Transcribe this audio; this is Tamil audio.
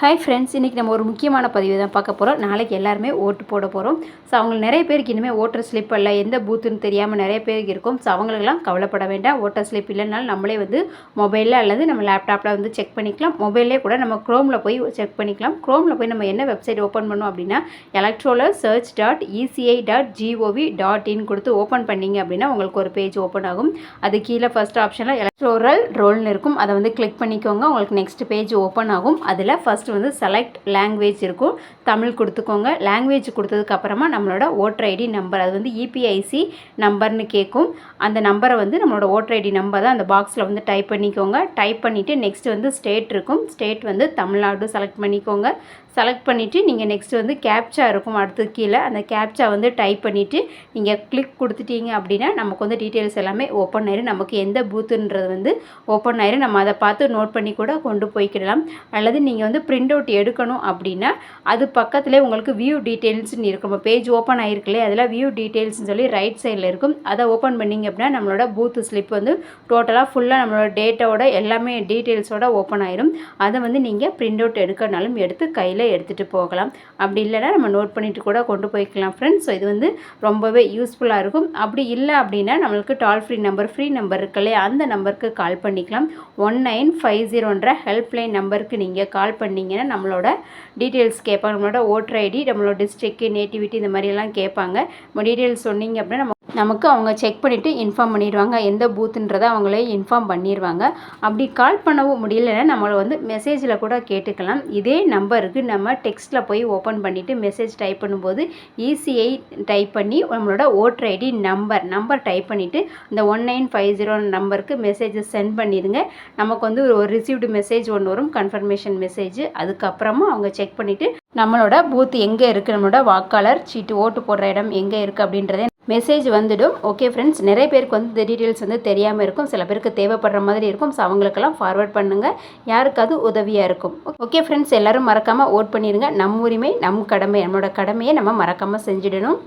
ஹாய் ஃப்ரெண்ட்ஸ் இன்றைக்கி நம்ம ஒரு முக்கியமான பதிவு தான் பார்க்க போகிறோம் நாளைக்கு எல்லாருமே ஓட்டு போட போகிறோம் ஸோ அவங்க நிறைய பேருக்கு இனிமேல் ஓட்டர் ஸ்லிப் இல்லை எந்த பூத்துன்னு தெரியாமல் நிறைய பேருக்கு இருக்கும். ஸோ அவங்களுக்கெல்லாம் கவலைப்பட வேண்டாம். ஓட்டர் ஸ்லிப் இல்லைனாலும் நம்மளே வந்து மொபைலில் அல்லது நம்ம லேப்டாப்பில் வந்து செக் பண்ணிக்கலாம். மொபைல்லே கூட நம்ம க்ரோமில் போய் செக் பண்ணிக்கலாம். க்ரோமில் போய் நம்ம என்ன வெப்சைட் ஓப்பன் பண்ணோம் அப்படின்னா electoral search dot ECI dot gov dot in கொடுத்து ஓப்பன் பண்ணீங்க அப்படின்னா உங்களுக்கு ஒரு பேஜ் ஓப்பன் ஆகும். அது கீழே ஃபஸ்ட் ஆப்ஷனில் எலக்ட்ரோரல் ரோல்னு இருக்கும். அதை வந்து கிளிக் பண்ணிக்கோங்க. உங்களுக்கு நெக்ஸ்ட் பேஜ் ஓப்பன் ஆகும். அதில் ஃபஸ்ட் ஃபர்ஸ்ட் வந்து செலக்ட் லாங்குவேஜ் இருக்கும். தமிழ் கொடுத்துக்கோங்க. லாங்குவேஜ் கொடுத்ததுக்கப்புறமா நம்மளோட ஓட்டர் ஐடி நம்பர் அது வந்து இபிஐசி நம்பர்னு கேட்கும் அந்த நம்பரை வந்து நம்மளோட ஓட்டர் ஐடி நம்பர் தான் அந்த பாக்ஸில் வந்து டைப் பண்ணிக்கோங்க. டைப் பண்ணிவிட்டு நெக்ஸ்ட் வந்து ஸ்டேட் இருக்கும். ஸ்டேட் வந்து தமிழ்நாடு செலக்ட் பண்ணிக்கோங்க. செலக்ட் பண்ணிவிட்டு நீங்கள் நெக்ஸ்ட் வந்து கேப்ச்சா இருக்கும் அடுத்து கீழே. அந்த கேப்ச்சா வந்து டைப் பண்ணிவிட்டு நீங்கள் கிளிக் கொடுத்துட்டீங்க அப்படின்னா நமக்கு வந்து டீட்டெயில்ஸ் எல்லாமே ஓப்பன் ஆயிரும். நமக்கு எந்த பூத்துன்றது வந்து ஓப்பன் ஆயிரும். நம்ம அதை பார்த்து நோட் பண்ணி கூட கொண்டு போய்க்கிடலாம். அல்லது நீங்கள் வந்து ப்ரி அவுட் எடுக்கணும் அப்படின்னா அது பக்கத்தில் உங்களுக்கு வியூ டீட்டெயில்ஸ்னு இருக்கும். பேஜ் ஓப்பன் ஆயிருக்குல்லே அதில் வியூ டீட்டெயில்ஸ்னு சொல்லி ரைட் சைடில் இருக்கும். அதை ஓப்பன் பண்ணிங்க அப்படின்னா நம்மளோட பூத்து ஸ்லிப் வந்து டோட்டலாக ஃபுல்லாக நம்மளோட டேட்டாவோட எல்லாமே டீட்டெயில்ஸோட ஓப்பன் ஆயிரும். அதை வந்து நீங்கள் பிரிண்ட் அவுட் எடுக்கனாலும் எடுத்து கையில் எடுத்துகிட்டு போகலாம். அப்படி இல்லைன்னா நம்ம நோட் பண்ணிட்டு கூட கொண்டு போய்க்கலாம் ஃப்ரெண்ட்ஸ் ஸோ இது வந்து ரொம்பவே யூஸ்ஃபுல்லாக இருக்கும். அப்படி இல்லை அப்படின்னா நம்மளுக்கு toll free number free number இருக்குல்லே அந்த நம்பருக்கு கால் பண்ணிக்கலாம். ஒன் நைன் ஃபைவ் ஜீரோன்ற ஹெல்ப்லைன் நம்பருக்கு நீங்கள் கால் பண்ணிங்கன்னா நம்மளோட டீட்டெயில்ஸ் கேட்பாங்க. நம்மளோட ஓட்டர் ஐடி நம்மளோட டிஸ்ட்ரிக்ட் நேட்டிவிட்டி இந்த மாதிரியெல்லாம் கேட்பாங்க. நம்ம டீட்டெயில்ஸ் சொன்னீங்க அப்படின்னா நம்ம நமக்கு அவங்க செக் பண்ணிவிட்டு இன்ஃபார்ம் பண்ணிடுவாங்க. எந்த பூத்துன்றதை அவங்களே இன்ஃபார்ம் பண்ணிடுவாங்க. அப்படி கால் பண்ணவும் முடியலன்னா நம்மளை வந்து மெசேஜில் கூட கேட்டுக்கலாம். இதே நம்பருக்கு நம்ம டெக்ஸ்ட்டில் போய் ஓப்பன் பண்ணிவிட்டு மெசேஜ் டைப் பண்ணும்போது ஈஸியை டைப் பண்ணி நம்மளோட voter ID number number type பண்ணிவிட்டு இந்த ஒன் நைன் ஃபைவ் ஜீரோ நம்பருக்கு மெசேஜஸ் சென்ட் பண்ணிடுங்க. நமக்கு வந்து ஒரு ரிசீவ்டு மெசேஜ் ஒன்று வரும் கன்ஃபர்மேஷன் மெசேஜ் அதுக்கப்புறமா அவங்க செக் பண்ணிவிட்டு நம்மளோட பூத் எங்கே இருக்குது நம்மளோட வாக்காளர் சீட்டு ஓட்டு போடுற இடம் எங்கே இருக்குது அப்படின்றதே மெசேஜ் வந்துடும். ஓகே ஃப்ரெண்ட்ஸ் நிறைய பேருக்கு வந்து இந்த டீட்டெயில்ஸ் வந்து தெரியாமல் இருக்கும். சில பேருக்கு தேவைப்படுற மாதிரி இருக்கும். ஸோ அவங்களுக்கெல்லாம் ஃபார்வர்ட் பண்ணுங்கள் யாருக்காவது உதவியாக இருக்கும். ஓகே ஃப்ரெண்ட்ஸ் எல்லோரும் மறக்காமல் ஓட் பண்ணிடுங்க நம்ம உரிமை நம் கடமை நம்மளோட கடமையை நம்ம மறக்காமல் செஞ்சிடணும்.